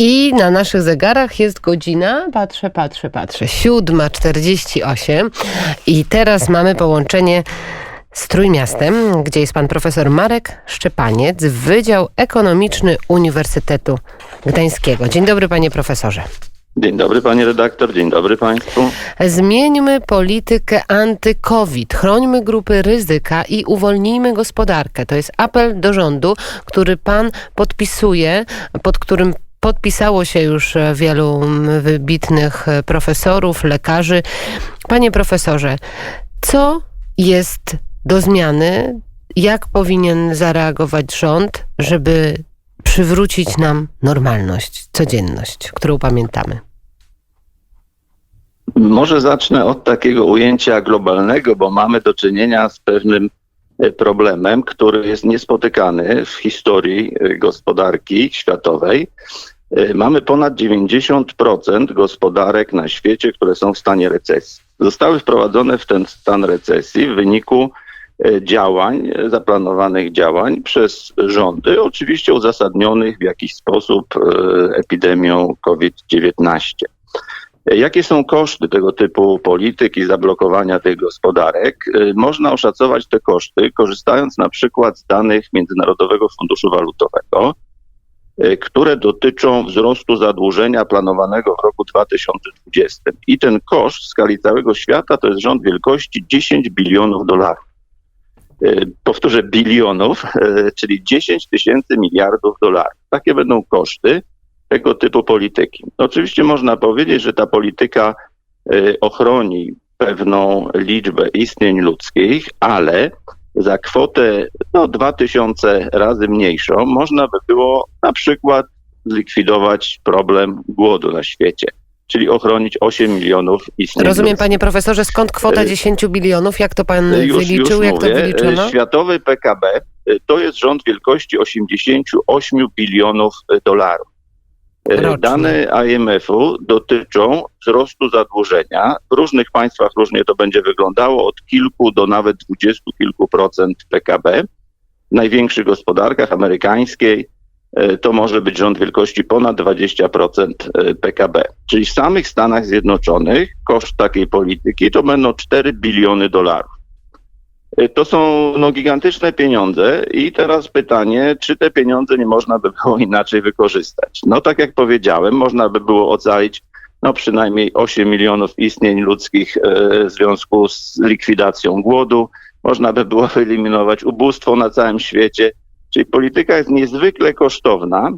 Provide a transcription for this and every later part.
I na naszych zegarach jest godzina, patrzę, patrzę, patrzę, 7.48 i teraz mamy połączenie z Trójmiastem, gdzie jest pan profesor Marek Szczepaniec, Wydział Ekonomiczny Uniwersytetu Gdańskiego. Dzień dobry panie profesorze. Dzień dobry panie redaktor, dzień dobry państwu. Zmieńmy politykę anty-COVID, chrońmy grupy ryzyka i uwolnijmy gospodarkę. To jest apel do rządu, który pan podpisuje, pod którym podpisało się już wielu wybitnych profesorów, lekarzy. Panie profesorze, co jest do zmiany? Jak powinien zareagować rząd, żeby przywrócić nam normalność, codzienność, którą pamiętamy? Może zacznę od takiego ujęcia globalnego, bo mamy do czynienia z pewnym e, problemem, który jest niespotykany w historii e, gospodarki światowej. E, Mamy ponad 90% gospodarek na świecie, które są w stanie recesji. Zostały wprowadzone w ten stan recesji w wyniku e, działań, e, zaplanowanych działań przez rządy, oczywiście uzasadnionych w jakiś sposób e, epidemią COVID-19. Jakie są koszty tego typu polityki, zablokowania tych gospodarek? Y, Można oszacować te koszty, korzystając na przykład z danych Międzynarodowego Funduszu Walutowego, y, które dotyczą wzrostu zadłużenia planowanego w roku 2020. I ten koszt w skali całego świata to jest rząd wielkości 10 bilionów dolarów. Y, Powtórzę, bilionów, czyli 10 tysięcy miliardów dolarów. Takie będą koszty tego typu polityki. Oczywiście można powiedzieć, że ta polityka y, ochroni pewną liczbę istnień ludzkich, ale za kwotę no, 2000 razy mniejszą można by było na przykład zlikwidować problem głodu na świecie, czyli ochronić 8 milionów istnień Rozumiem, ludzkich. panie profesorze, skąd kwota Y, 10 bilionów? Jak to pan Już, wyliczył? już jak mówię, to wyliczono? y, Światowy PKB to jest rząd wielkości 88 bilionów dolarów. Y, Rocznie. Dane IMF-u dotyczą wzrostu zadłużenia. W różnych państwach różnie to będzie wyglądało, od kilku do nawet dwudziestu kilku procent PKB. W największych gospodarkach amerykańskiej y, to może być rząd wielkości ponad 20% y, PKB. Czyli w samych Stanach Zjednoczonych koszt takiej polityki to będą 4 biliony dolarów. Y, To są no, gigantyczne pieniądze i teraz pytanie, czy te pieniądze nie można by było inaczej wykorzystać? No tak jak powiedziałem, można by było ocalić no, przynajmniej 8 milionów istnień ludzkich e, w związku z likwidacją głodu. Można by było wyeliminować ubóstwo na całym świecie. Czyli polityka jest niezwykle kosztowna,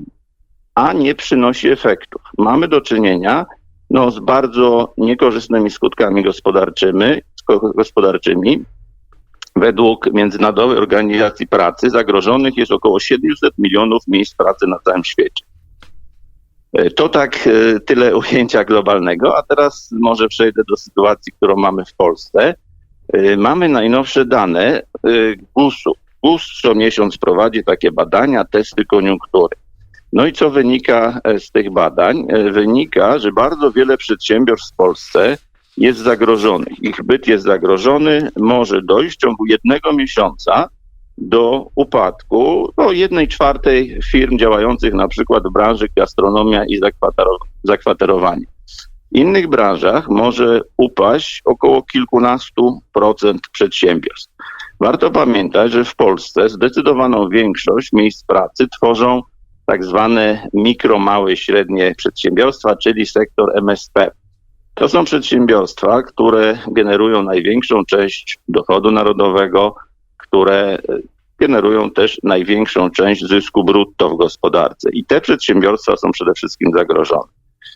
a nie przynosi efektów. Mamy do czynienia no, z bardzo niekorzystnymi skutkami gospodarczymi, gospodarczymi. Według Międzynarodowej Organizacji Pracy zagrożonych jest około 700 milionów miejsc pracy na całym świecie. E, To tak e, tyle ujęcia globalnego, a teraz może przejdę do sytuacji, którą mamy w Polsce. E, Mamy najnowsze dane GUS-u. GUS co miesiąc prowadzi takie badania, testy koniunktury. No i co wynika z tych badań? Wynika, że bardzo wiele przedsiębiorstw w Polsce jest zagrożonych. Ich byt jest zagrożony, może dojść w ciągu jednego miesiąca do upadku no, jednej czwartej firm działających na przykład w branży gastronomia i zakwatero- zakwaterowanie. W innych branżach może upaść około kilkunastu procent przedsiębiorstw. Warto pamiętać, że w Polsce zdecydowaną większość miejsc pracy tworzą tak zwane mikro, małe, średnie przedsiębiorstwa, czyli sektor MSP. To są przedsiębiorstwa, które generują największą część dochodu narodowego, które e, generują też największą część zysku brutto w gospodarce. I te przedsiębiorstwa są przede wszystkim zagrożone.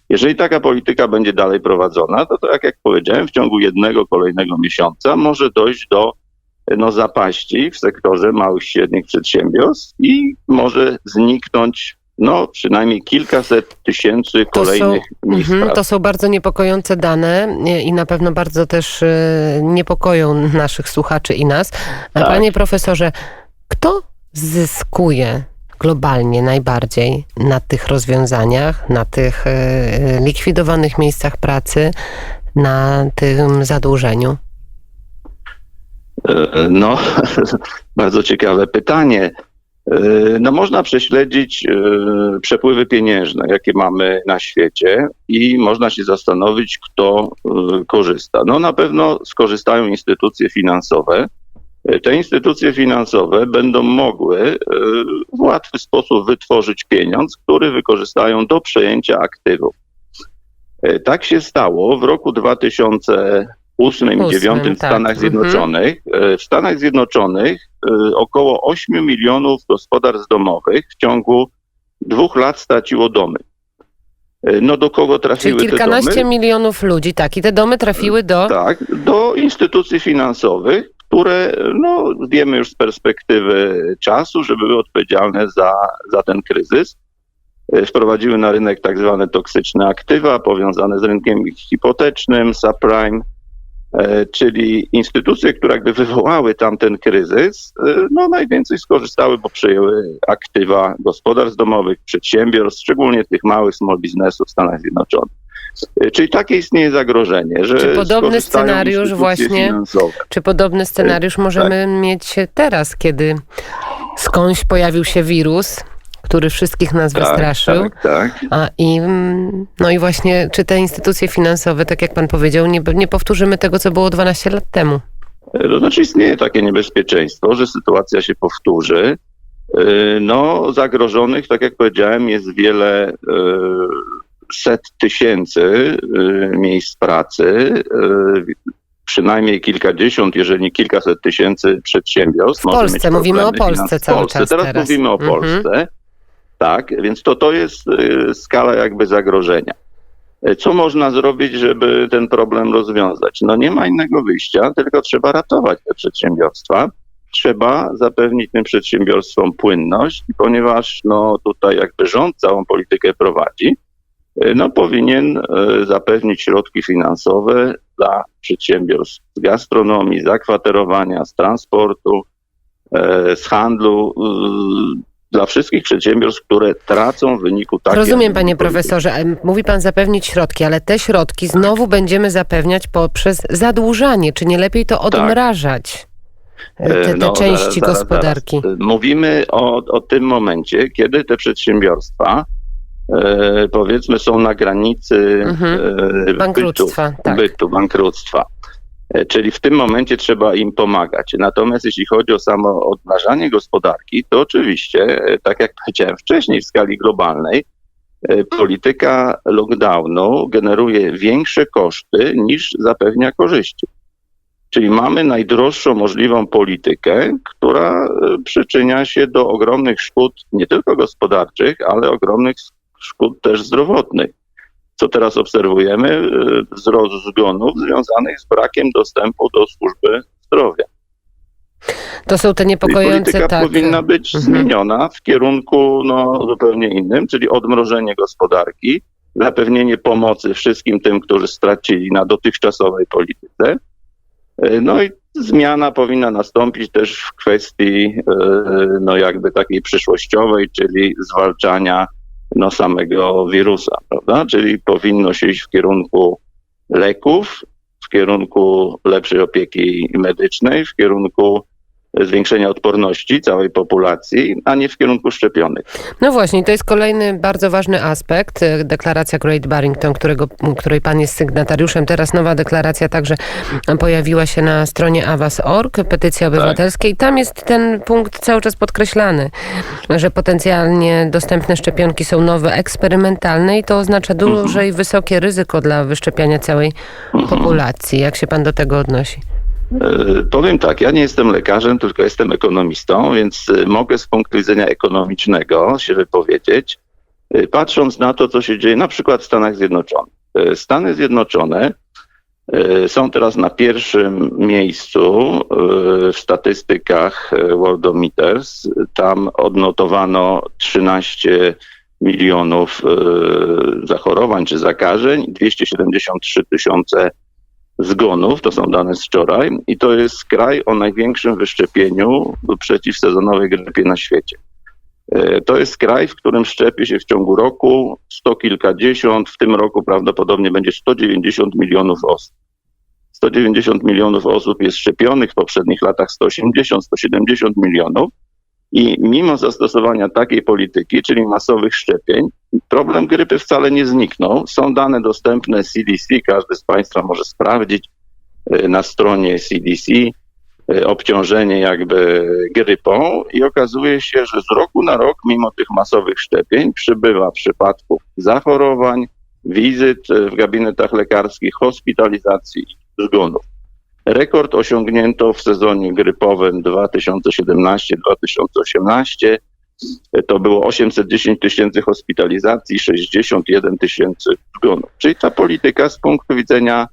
Jeżeli taka polityka będzie dalej prowadzona, to, to jak, jak powiedziałem, w ciągu jednego kolejnego miesiąca może dojść do e, no, zapaści w sektorze małych i średnich przedsiębiorstw i może zniknąć no, przynajmniej kilkaset tysięcy To są, kolejnych miejsc mhm, pracy. to są bardzo niepokojące dane i na pewno bardzo też e, niepokoją naszych słuchaczy i nas. A Tak. Panie profesorze, kto zyskuje globalnie najbardziej na tych rozwiązaniach, na tych e, likwidowanych miejscach pracy, na tym zadłużeniu? E, No, bardzo ciekawe pytanie. E, No można prześledzić e, przepływy pieniężne, jakie mamy na świecie i można się zastanowić, kto e, korzysta. No na pewno skorzystają instytucje finansowe. Te instytucje finansowe będą mogły w łatwy sposób wytworzyć pieniądz, który wykorzystają do przejęcia aktywów. Tak się stało w roku 2008 i Ósmym, 2009 w tak. Stanach Mhm. Zjednoczonych. E, W Stanach Zjednoczonych e, około 8 milionów gospodarstw domowych w ciągu dwóch lat straciło domy. E, No do kogo Czyli trafiły te kilkanaście domy? milionów ludzi, tak, i te domy trafiły do... Tak, do instytucji finansowych, które no, wiemy już z perspektywy czasu, że były odpowiedzialne za, za ten kryzys. Wprowadziły na rynek tak zwane toksyczne aktywa powiązane z rynkiem hipotecznym, subprime, czyli instytucje, które jakby wywołały tamten kryzys, e, no najwięcej skorzystały, bo przejęły aktywa gospodarstw domowych, przedsiębiorstw, szczególnie tych małych small businessów w Stanach Zjednoczonych. E, Czyli takie istnieje zagrożenie, że Czy podobny scenariusz właśnie- finansowe. Czy podobny scenariusz możemy mieć teraz, kiedy skądś pojawił się wirus, który wszystkich nas wystraszył? Tak, tak. A i, mm, no i właśnie, czy te instytucje finansowe, tak jak pan powiedział, nie, nie powtórzymy tego, co było 12 lat temu? To znaczy istnieje takie niebezpieczeństwo, że sytuacja się powtórzy. Yy, No, zagrożonych, tak jak powiedziałem, jest wiele yy, set tysięcy yy, miejsc pracy, przynajmniej kilkadziesiąt, jeżeli nie kilkaset tysięcy przedsiębiorstw. W Polsce, mówimy o Polsce cały Polsce. czas Teraz, teraz. mówimy o Mhm. Tak, więc to, to jest yy, skala jakby zagrożenia. Co można zrobić, żeby ten problem rozwiązać? No nie ma innego wyjścia, tylko trzeba ratować te przedsiębiorstwa. Trzeba zapewnić tym przedsiębiorstwom płynność, ponieważ no tutaj jakby rząd całą politykę prowadzi, y, no powinien y, zapewnić środki finansowe dla przedsiębiorstw z gastronomii, zakwaterowania, z transportu, y, z handlu, y, dla wszystkich przedsiębiorstw, które tracą w wyniku takiej... Rozumiem, panie profesorze. em, Mówi pan zapewnić środki, ale te środki znowu będziemy zapewniać poprzez zadłużanie. Czy nie lepiej to odmrażać? e, Te, te No, części zaraz, gospodarki. zaraz. Mówimy o, o tym momencie, kiedy te przedsiębiorstwa e, powiedzmy są na granicy Mhm. e, Bankructwa, bytu, tak. bytu, bankructwa. E, Czyli w tym momencie trzeba im pomagać. Natomiast jeśli chodzi o samo odmrażanie gospodarki, to oczywiście, e, tak jak powiedziałem wcześniej, w skali globalnej, e, polityka lockdownu generuje większe koszty niż zapewnia korzyści. Czyli mamy najdroższą możliwą politykę, która przyczynia się do ogromnych szkód nie tylko gospodarczych, ale ogromnych szkód też zdrowotnych. Co teraz obserwujemy? Wzrost zgonów związanych z brakiem dostępu do służby zdrowia. To są te niepokojące, polityka tak. powinna być Mhm. zmieniona w kierunku no, zupełnie innym, czyli odmrożenie gospodarki, zapewnienie pomocy wszystkim tym, którzy stracili na dotychczasowej polityce. E, No i zmiana powinna nastąpić też w kwestii e, no jakby takiej przyszłościowej, czyli zwalczania no samego wirusa, prawda? Czyli powinno się iść w kierunku leków, w kierunku lepszej opieki medycznej, w kierunku zwiększenia odporności całej populacji, a nie w kierunku szczepionek. No właśnie, to jest kolejny bardzo ważny aspekt. e, Deklaracja Great Barrington, którego, której pan jest sygnatariuszem. Teraz nowa deklaracja także pojawiła się na stronie awas.org, petycji obywatelskiej. Tam jest ten punkt cały czas podkreślany, że potencjalnie dostępne szczepionki są nowe, eksperymentalne i to oznacza duże i wysokie ryzyko dla wyszczepiania całej populacji. Jak się pan do tego odnosi? E, Powiem tak, ja nie jestem lekarzem, tylko jestem ekonomistą, więc e, mogę z punktu widzenia ekonomicznego się wypowiedzieć, e, patrząc na to, co się dzieje na przykład w Stanach Zjednoczonych. Stany Zjednoczone są teraz na pierwszym miejscu w statystykach Worldometers. Tam odnotowano 13 milionów zachorowań czy zakażeń, 273 tysiące zgonów, to są dane z wczoraj, i to jest kraj o największym wyszczepieniu przeciwsezonowej grypie na świecie. E, To jest kraj, w którym szczepi się w ciągu roku sto kilkadziesiąt, w tym roku prawdopodobnie będzie 190 milionów osób. 190 milionów osób jest szczepionych, w poprzednich latach 180-170 milionów. I mimo zastosowania takiej polityki, czyli masowych szczepień, problem grypy wcale nie zniknął. Są dane dostępne CDC, każdy z Państwa może sprawdzić y, na stronie CDC y, obciążenie jakby grypą i okazuje się, że z roku na rok, mimo tych masowych szczepień, przybywa przypadków zachorowań, wizyt y, w gabinetach lekarskich, hospitalizacji i zgonów. Rekord osiągnięto w sezonie grypowym 2017-2018. To było 810 tysięcy hospitalizacji, 61 tysięcy zgonów. Czyli ta polityka z punktu widzenia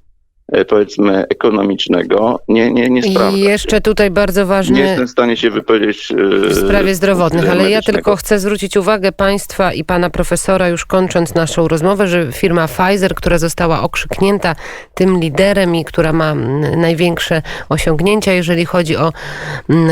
powiedzmy ekonomicznego nie, nie, nie sprawdza. I jeszcze tutaj bardzo Nie ważny jestem w stanie się wypowiedzieć e, w sprawie zdrowotnych, ale ja tylko chcę zwrócić uwagę Państwa i Pana Profesora, już kończąc naszą rozmowę, że firma Pfizer, która została okrzyknięta tym liderem i która ma największe osiągnięcia, jeżeli chodzi o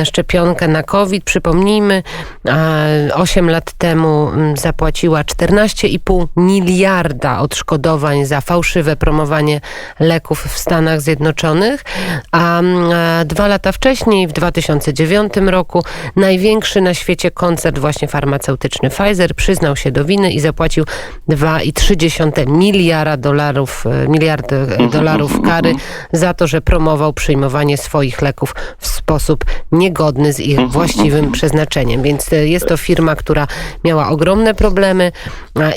szczepionkę na COVID, przypomnijmy, a, 8 lat temu zapłaciła 14,5 miliarda odszkodowań za fałszywe promowanie leków w Stanach Zjednoczonych, a mm, a dwa lata wcześniej, w 2009 roku, największy na świecie koncert właśnie farmaceutyczny Pfizer przyznał się do winy i zapłacił 2,3 miliarda dolarów, e, miliardy e, dolarów kary za to, że promował przyjmowanie swoich leków w sposób niegodny z ich właściwym przeznaczeniem. Więc e, jest to firma, która miała ogromne problemy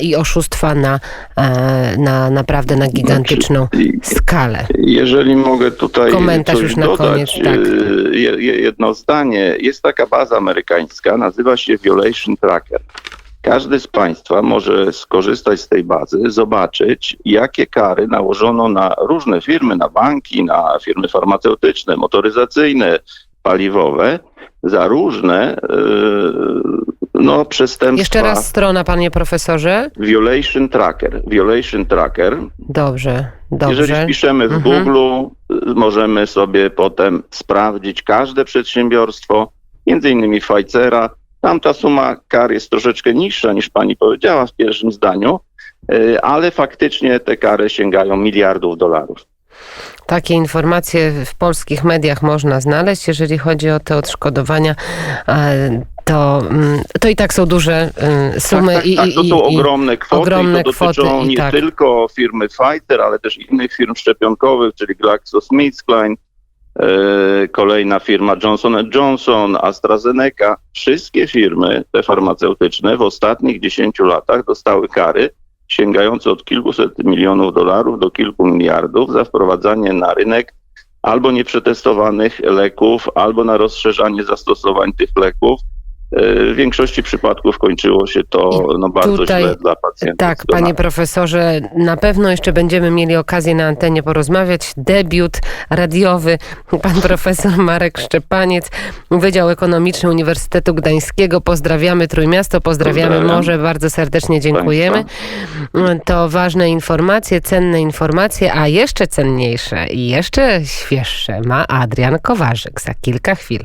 i oszustwa na, e, na naprawdę na gigantyczną I- skalę. Jeżeli mogę tutaj Komentarz coś dodać, koniec, tak. e, je- je- jedno zdanie. Jest taka baza amerykańska, nazywa się Violation Tracker. Każdy z Państwa może skorzystać z tej bazy, zobaczyć, jakie kary nałożono na różne firmy, na banki, na firmy farmaceutyczne, motoryzacyjne, paliwowe, za różne e, no, przestępstwa. Jeszcze raz strona, panie profesorze. Violation Tracker. Violation Tracker. Dobrze, dobrze. Jeżeli wpiszemy w Mhm. Google, y, możemy sobie potem sprawdzić każde przedsiębiorstwo, między innymi Pfizera. Tam ta suma kar jest troszeczkę niższa niż pani powiedziała w pierwszym zdaniu, y, ale faktycznie te kary sięgają miliardów dolarów. Takie informacje w polskich mediach można znaleźć, jeżeli chodzi o te odszkodowania. To, mm, to i tak są duże e, sumy. tak, tak, tak, i, to są i, ogromne kwoty ogromne i to dotyczą kwoty nie tak. tylko firmy Pfizer, ale też innych firm szczepionkowych, czyli GlaxoSmithKline, e, kolejna firma Johnson Johnson, AstraZeneca. Wszystkie firmy te farmaceutyczne w ostatnich 10 latach dostały kary sięgające od kilkuset milionów dolarów do kilku miliardów za wprowadzanie na rynek albo nieprzetestowanych leków, albo na rozszerzanie zastosowań tych leków. E, W większości przypadków kończyło się to no, bardzo tutaj- źle dla pacjentów. tak, panie profesorze, na pewno jeszcze będziemy mieli okazję na antenie porozmawiać. Debiut radiowy, pan profesor Marek Szczepaniec, Wydział Ekonomiczny Uniwersytetu Gdańskiego. Pozdrawiamy Trójmiasto, pozdrawiamy Pozdrawiam. Morze, bardzo serdecznie dziękujemy. To ważne informacje, cenne informacje, a jeszcze cenniejsze i jeszcze świeższe ma Adrian Kowarzyk za kilka chwil.